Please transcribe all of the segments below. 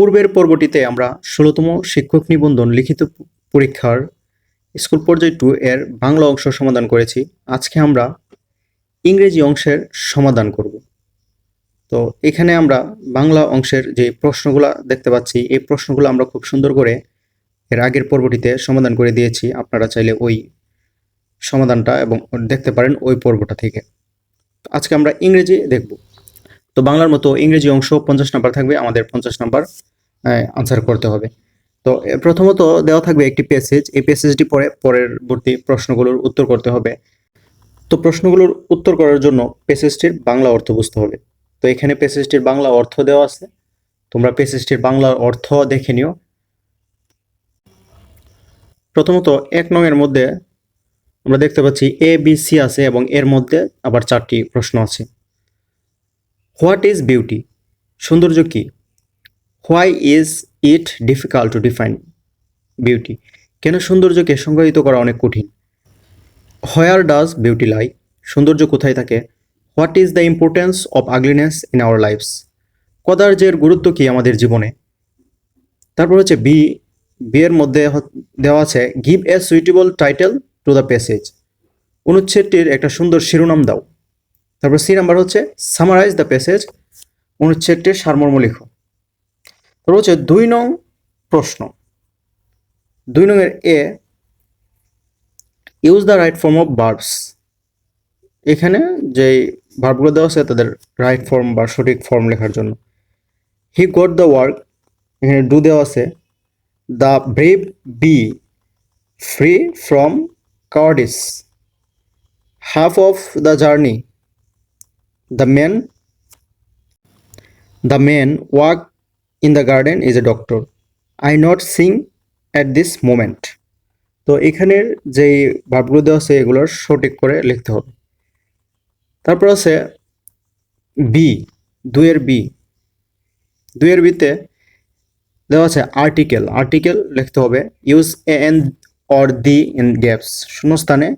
পূর্বের পর্বটিতে আমরা ষোলোতম শিক্ষক নিবন্ধন লিখিত পরীক্ষার স্কুল পর্যায় টু এর বাংলা অংশ সমাধান করেছি। আজকে আমরা ইংরেজি অংশের সমাধান করব। তো এখানে আমরা বাংলা অংশের যে প্রশ্নগুলো দেখতে পাচ্ছি, এই প্রশ্নগুলো আমরা খুব সুন্দর করে এর আগের পর্বটিতে সমাধান করে দিয়েছি। আপনারা চাইলে ওই সমাধানটা এবং দেখতে পারেন ওই পর্বটা থেকে। আজকে আমরা ইংরেজি দেখব। তো বাংলার মতো ইংরেজি অংশ পঞ্চাশ নাম্বার থাকবে, আমাদের পঞ্চাশ নাম্বার আনসার করতে হবে। তো প্রথমত দেওয়া থাকবে একটি প্যাসেজ এই প্যাসেজটি পরে, পরের পরবর্তী প্রশ্নগুলোর উত্তর করতে হবে। তো, প্রশ্নগুলোর উত্তর করার জন্য প্যাসেজটির বাংলা অর্থ বুঝতে হবে। তো, এখানে প্যাসেজটির বাংলা অর্থ দেওয়া আছে। তোমরা প্যাসেজটির বাংলা অর্থ দেখে নিও। প্রথমত, এক নংয়ের মধ্যে আমরা দেখতে পাচ্ছি এ বি সি আছে এবং এর মধ্যে আবার চারটি প্রশ্ন আছে। What is beauty? সৌন্দর্য কী? Why is it difficult to define beauty? কেন সৌন্দর্যকে সংজ্ঞায়িত করা অনেক কঠিন? Where does beauty lie? সৌন্দর্য কোথায় থাকে? What is the importance of ugliness in our lives? কদার্যের গুরুত্ব কী আমাদের জীবনে? তারপর হচ্ছে বি, বিয়ের মধ্যে দেওয়া আছে give a suitable title to the passage অনুচ্ছেদটির একটা সুন্দর শিরোনাম দাও। তারপর সি নাম্বার হচ্ছে সামারাইজ দ্য প্যাসেজ অনুচ্ছেদটির সারমর্ম লিখো। তারপর হচ্ছে দুই নং প্রশ্ন। দুই নংয়ের A use the right form of verbs এখানে যে ভার্বগুলো দেওয়া আছে তাদের রাইট ফর্ম বা সঠিক ফর্ম লেখার জন্য। হি গট দ্য ওয়ার্ক এখানে ডু দেওয়া আছে the brave be free from কার্ডিস half of the journey the man the man walk in the garden is a doctor I not sing at this moment তো এখানের যেই ভাবগুলো দেওয়া আছে, এগুলোর সঠিক করে লিখতে হবে। তারপর আছে বি দুইয়ের বি দুইয়ের বিতে দেওয়া আছে আর্টিকেল আর্টিকেল লিখতে হবে। Use a an or the in gaps শূন্যস্থানে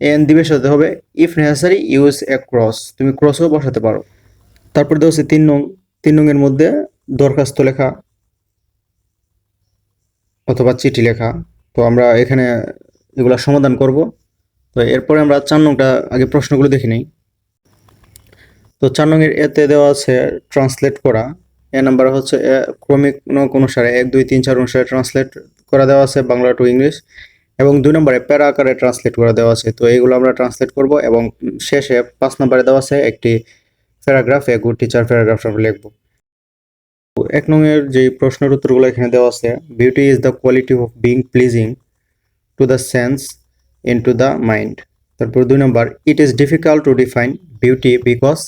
এন দিবে সাথে হবে if necessary use a cross তুমি ক্রসও বসাতে পারো। তারপর দেওয়া আছে তিন নং, তিন নংয়ের মধ্যে দরখাস্ত লেখা অথবা চিঠি লেখা। তো আমরা এখানে এগুলো সমাধান করব। তো এরপরে আমরা চার নংটা আগে প্রশ্নগুলো দেখে নিই। তো চার নংয়ের এতে দেওয়া আছে ট্রান্সলেট করা। এ নাম্বার হচ্ছে ক্রমিক অনুসারে এক, দুই, তিন, চার অনুসারে ট্রান্সলেট করা দেওয়া আছে বাংলা টু ইংলিশ এবং দুই নম্বরে প্যারা আকারে ট্রান্সলেট করে দেওয়া আছে। তো এইগুলো আমরা ট্রান্সলেট করব এবং শেষে পাঁচ নম্বরে দেওয়া আছে একটি paragraph a good teacher paragraph আমরা লিখব। এক নংয়ের যে প্রশ্নের উত্তরগুলো এখানে দেওয়া আছে beauty is the quality of being pleasing to the sense in to the mind তারপর দুই number it is difficult to define beauty because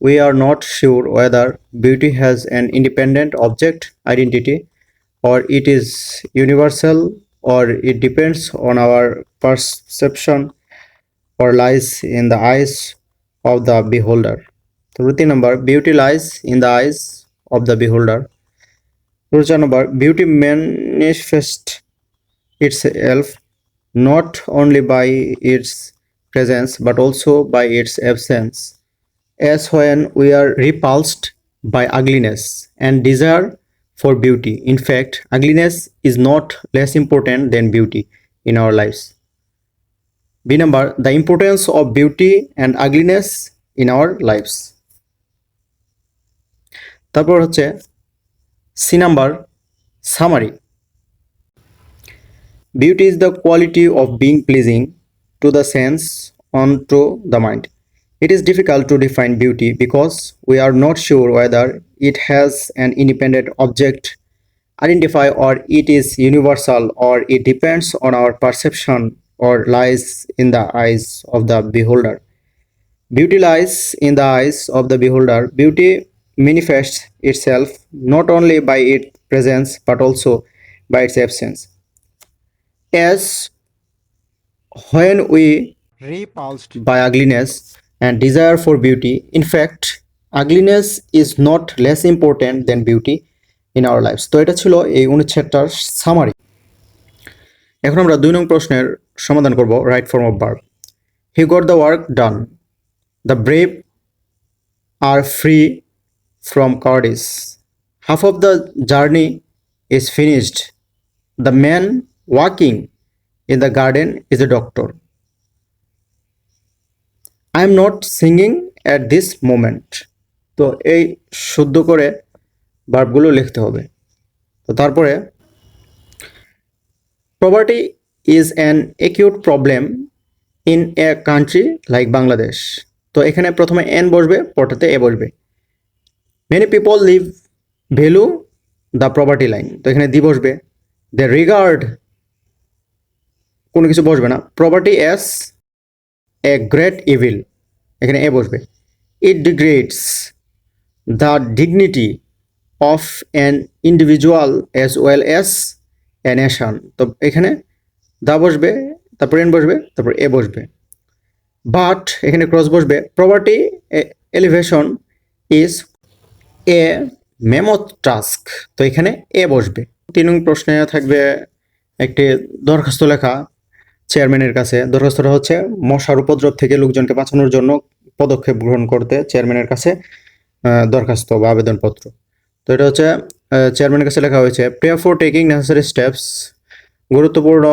we are not sure whether beauty has an independent object identity or it is universal or it depends on our perception or lies in the eyes of the beholder. So, routine number beauty lies in the eyes of the beholder. Routine number beauty manifests itself not only by its presence but also by its absence as when we are repulsed by ugliness and desire for beauty. In fact, ugliness is not less important than beauty in our lives. B number the importance of beauty and ugliness in our lives. তারপর হচ্ছে C number summary Beauty is the quality of being pleasing to the sense onto the mind. It is difficult to define beauty because we are not sure whether it has an independent object identify or it is universal or it depends on our perception or lies in the eyes of the beholder. Beauty lies in the eyes of the beholder. Beauty manifests itself not only by its presence but also by its absence. As when we repulsed by ugliness and desire for beauty. In fact, ugliness is not less important than beauty in our life তো এটা ছিল এই অনুচ্ছেদটার summary এখন আমরা দুই নং প্রশ্নের সমাধান করব right form of verb he got the work done the brave are free from কার্ডিস half of the journey is finished the man walking in the garden is a doctor I am not singing at this moment তো এই শুদ্ধ করে ভার্বগুলো লিখতে হবে। তো তারপরে poverty is an acute problem in a country like Bangladesh তো এখানে প্রথমে এন বসবে, পরটাতে এ বসবে। Many people live below the poverty line তো এখানে দি বসবে। দ্য রিগার্ড কোনো কিছু বসবে না। Poverty as a great evil এখানে এ বসবে। It degrades the dignity of an individual as well as a nation তো এখানে দা বসবে, তারপর এন বসবে, তারপর এ বসবে। বাট এখানে ক্রস বসবে। Poverty alleviation is a mammoth task তো এখানে এ বসবে। তিন প্রশ্নে থাকবে একটি দরখাস্ত লেখা। চেয়ারম্যানের কাছে। দরখাস্তটা হচ্ছে মশার উপদ্রব থেকে লোকজনকে বাঁচানোর জন্য পদক্ষেপ গ্রহণ করতে চেয়ারম্যানের কাছে দরখাস্ত বা আবেদনপত্র। তো এটা হচ্ছে চেয়ারম্যানের কাছে লেখা হয়েছে pray for taking necessary steps গুরুত্বপূর্ণ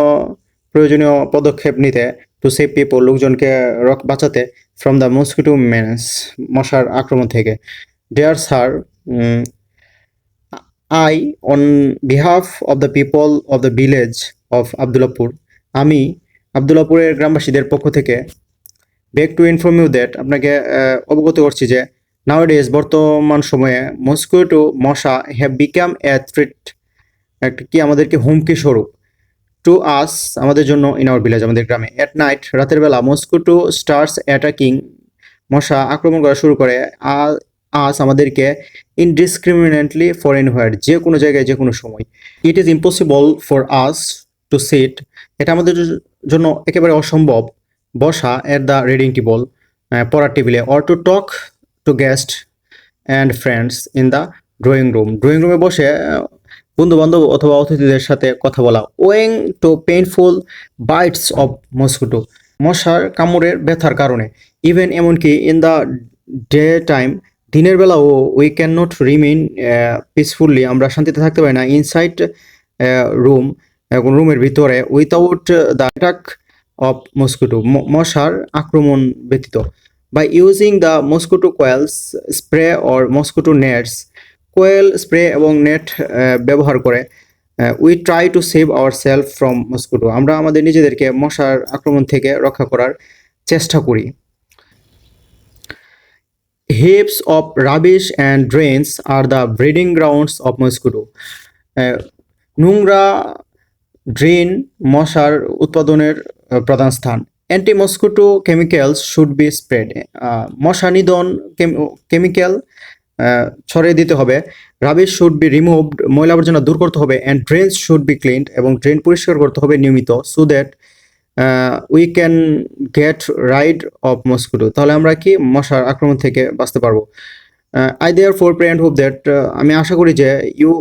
প্রয়োজনীয় পদক্ষেপ নিতে টু সেভ পিপল লোকজনকে রক- বাঁচাতে ফ্রম দ্য মসকিটো মেন্স মশার আক্রমণ থেকে। Dear sir I on behalf of the people of the village of Abdullapur আমি আবদুল্লাপুরের গ্রামবাসীদের পক্ষ থেকে beg to inform you that আপনাকে অবগত করছি যে নাওডেজ বর্তমান সময়ে মস্কুইটো মশা হ্যাভ বিকাম এ থ্রেট একটা কি আমাদেরকে হুমকি স্বরূপ টু আস আমাদের জন্য ইন আওয়ার ভিলেজ আমাদের গ্রামে। এট নাইট রাতের বেলা মস্কুটো স্টার্স অ্যাটাকিং মশা আক্রমণ করা শুরু করে আস আমাদেরকে ইনডিসক্রিমিনেটলি ফরেন হোয়ার যে কোনো জায়গায়, যে কোনো সময়। It is impossible for us to sit এটা আমাদের জন্য একেবারে অসম্ভব। বসা এট দ্য রিডিং টেবল পড়ার টেবিলে or to talk to guest and friends in the drawing room drawing রুমে বসে বন্ধু বান্ধব অথবা অতিথিদের সাথে কথা বলা। Owing to painful bites of mosquito মশার কামড়ের ব্যথার কারণে। ইভেন এমনকি ইন দ্য ডে টাইম দিনের বেলাও we can not remain peacefully আমরা শান্তিতে থাকতে পারি না। ইনসাইড রুম রুমের ভিতরে without the attack of mosquito মশার আক্রমণ ব্যতীত। By using the mosquito coils spray or mosquito nets coil spray এবং নেট ব্যবহার করে we try to save our self from mosquito আমরা আমাদের নিজেদেরকে মশার আক্রমণ থেকে রক্ষা করার চেষ্টা করি। Heaps of rubbish and drains are the breeding grounds of uh, নোংরা ড্রেন মশার উৎপাদনের প্রধান স্থান। Anti mosquito chemicals should be spread মশা নিধন কেমিক্যাল ছড়িয়ে দিতে হবে। রাবিশ শুড বি রিমুভড ময়লা আবর্জনা দূর করতে হবে and drains should be cleaned এবং ড্রেন পরিষ্কার করতে হবে নিয়মিত so that we can get rid of mosquito তাহলে আমরা কি মশার আক্রমণ থেকে বাঁচতে পারব? I therefore pray and hope that আমি আশা করি যে you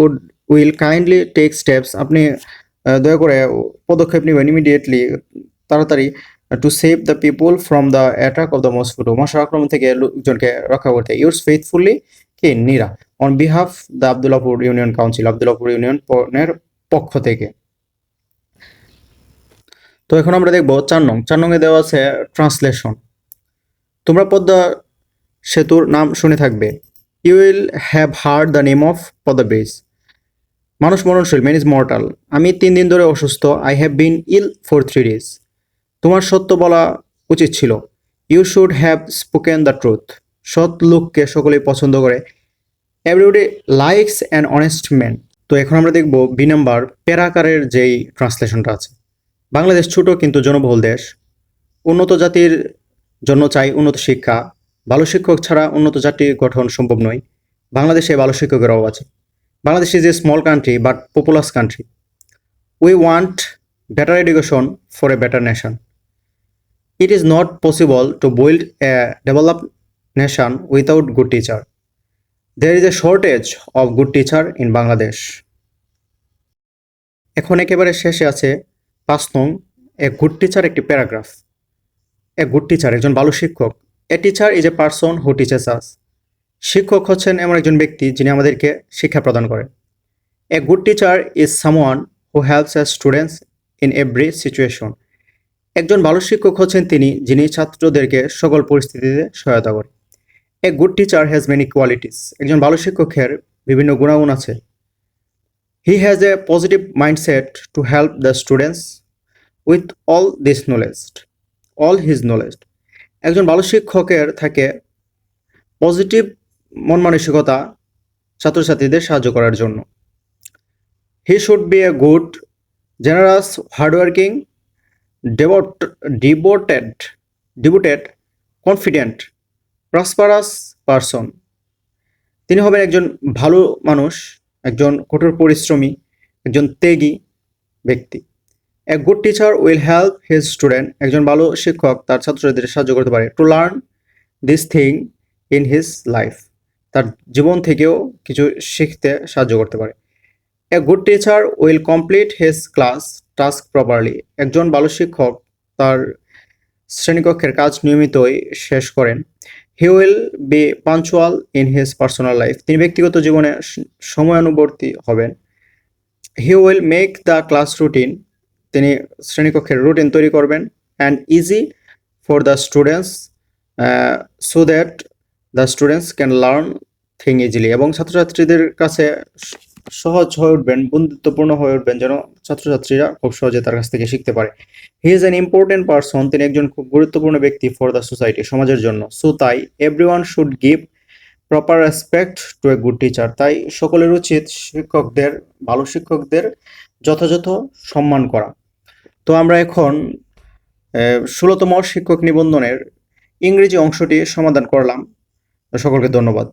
would will kindly take steps আপনি দয়া করে পদক্ষেপ নেবেন ইমিডিয়েটলি তাড়াতাড়ি to save the people from the attack of the mosquito মশার আক্রমণ থেকে লোকজনকে রক্ষা করতে yours faithfully K? Neera. On behalf the Abdullapur union council Abdullapur ইউনিয়নের পক্ষ থেকে। তো এখন আমরা দেখব চার নং চার নংয়ে দেওয়া আছে ট্রান্সলেশন তোমরা পদ্মা সেতুর নাম শুনে থাকবে। You will have heard the name of Padma bridge মানুষ মরণশীল ম্যান ইজ মর্টাল আমি তিন দিন ধরে অসুস্থ I have been ill for three days তোমার সত্য বলা উচিত ছিল you should have spoken the truth সৎ লোককে সকলেই পছন্দ করে। Everyday likes and honest man তো এখন আমরা দেখব বি নাম্বার প্যারাকারের যেই ট্রান্সলেশনটা আছে। বাংলাদেশ ছোট কিন্তু জনবহুল দেশ। উন্নত জাতির জন্য চাই উন্নত শিক্ষা। ভালো শিক্ষক ছাড়া উন্নত জাতি গঠন সম্ভব নয়। বাংলাদেশে ভালো শিক্ষকের অভাব আছে। Bangladesh is a small country but populous country we want better education for a better nation it is not possible to build a develop nation without good teacher there is a shortage of good teacher in Bangladesh এখন একেবারে শেষে আছে পাঁচ নং a good teacher একটি paragraph a good teacher একজন ভালো শিক্ষক. A teacher is a person who teaches us শিক্ষক হচ্ছেন এমন একজন ব্যক্তি যিনি আমাদেরকে শিক্ষা প্রদান করেন। A good teacher is someone who helps as students in every situation একজন ভালো শিক্ষক হচ্ছেন তিনি যিনি ছাত্রদেরকে সকল পরিস্থিতিতে সহায়তা করেন a good teacher has many qualities একজন ভালো শিক্ষকের বিভিন্ন গুণাগুণ আছে। He has a positive mindset to help the students with all this knowledge all his knowledge একজন ভালো শিক্ষকের থাকে পজিটিভ মন মানসিকতা ছাত্রছাত্রীদের সাহায্য করার জন্য। He should be a good generous hardworking devote devoted devoted confident prosperous person তিনি হবেন একজন ভালো মানুষ, একজন কঠোর পরিশ্রমী, একজন ত্যাগী ব্যক্তি। A good teacher will help his student একজন ভালো শিক্ষক তার ছাত্রছাত্রীদের সাহায্য করতে পারে to learn this thing in his life তার জীবন থেকেও কিছু শিখতে সাহায্য করতে পারে। A good teacher will complete his class task properly একজন ভালো শিক্ষক তার শ্রেণীকক্ষের কাজ নিয়মিতই শেষ করেন। He will be punctual in his personal life তিনি ব্যক্তিগত জীবনে সময়ানুবর্তী হবেন। He will make the class routine তিনি শ্রেণীকক্ষের রুটিন তৈরি করবেন। And easy for the students so that the students can learn thing easily এবং ছাত্রছাত্রীদের কাছে সহজ হয়ে উঠবেন, বন্ধুত্বপূর্ণ হয়ে উঠবেন যেন ছাত্রছাত্রীরা খুব সহজে তার কাছ থেকে শিখতে পারে। He is an important person তিনি একজন খুব গুরুত্বপূর্ণ ব্যক্তি ফর দ্য সোসাইটি সমাজের জন্য। সো তাই everyone should give proper respect to a good teacher তাই সকলের উচিত শিক্ষকদের, ভালো শিক্ষকদের যথাযথ সম্মান করা। তো আমরা এখন ষোলোতম শিক্ষক নিবন্ধনের ইংরেজি অংশটি সমাধান করলাম। সকলকে ধন্যবাদ।